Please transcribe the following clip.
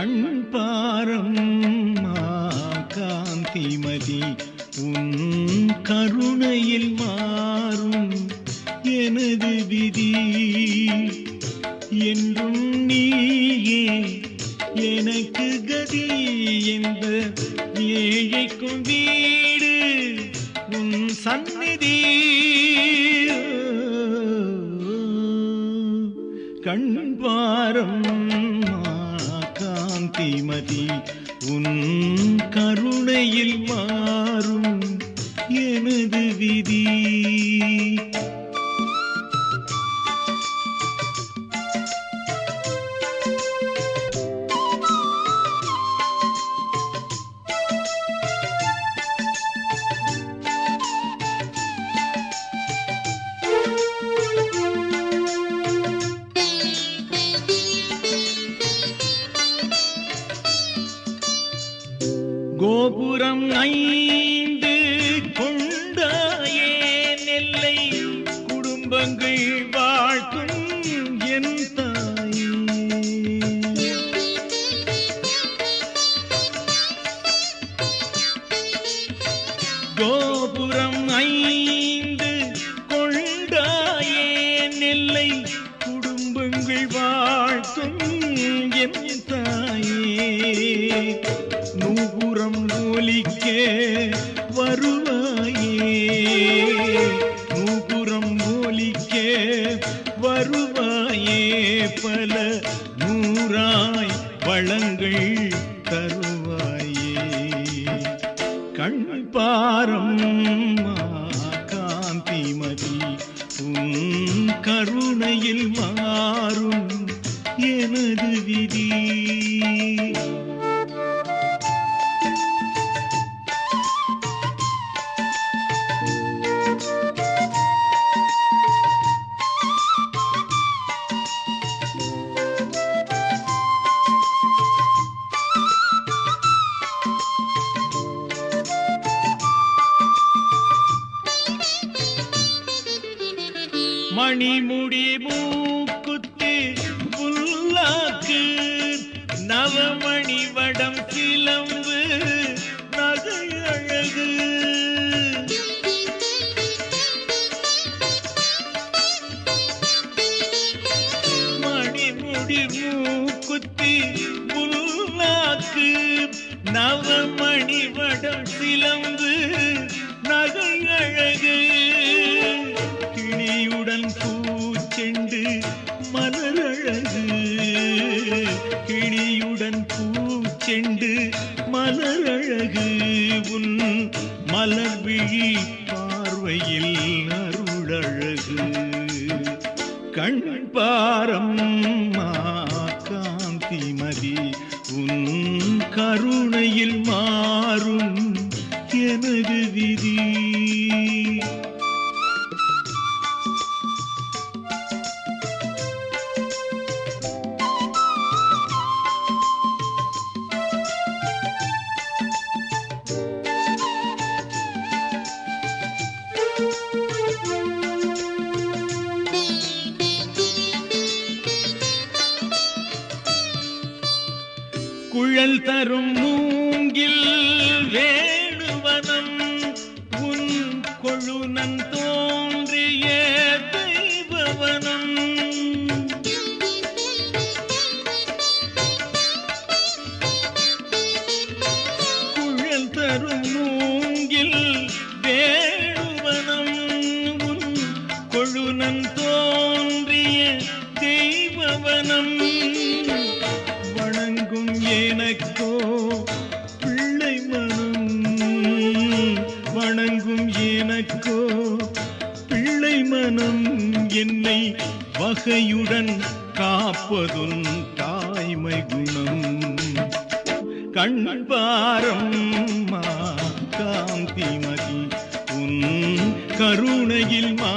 கண் பாரம்மா காந்திமதி உன் கருணையில் மாறும் எனது விதி. என்றும் நீயே எனக்கு கதி என்ற ஏழை கொண்டீடு உன் சந்நிதி. கண் பாரம் காந்திமதி உன் கருணையில் மா கோபுரம் ஐந்து கொண்டாயே நெல்லை குடும்பங்கள் நூபுரம் ஒலிக்க வருவாயே. நூபுரம் ஒலிக்க வருவாயே. பல நூறாய் வளங்கள் தருவாயே. கண் பாரம் மணிமுடி மூக்குத்து புல்லாக்கு நவமணி வடம் கிளம்பு நகை அழகு. மணிமுடி மூக்குத்தி புல்லாக்கு நவமணி வடம் சிலம்பு நகை கண் பாரம் காந்திமதி உன் கருணையில் மாறும் எனது விதி. തരും எனக்கோ பிள்ளை மனம் வணங்கும் எனக்கோ? பிள்ளை மனம் என்னை வகையுடன் காப்பதுன் தாய்மை குணம். கண்பாரம் காந்திமதி உன் கருணையில் மா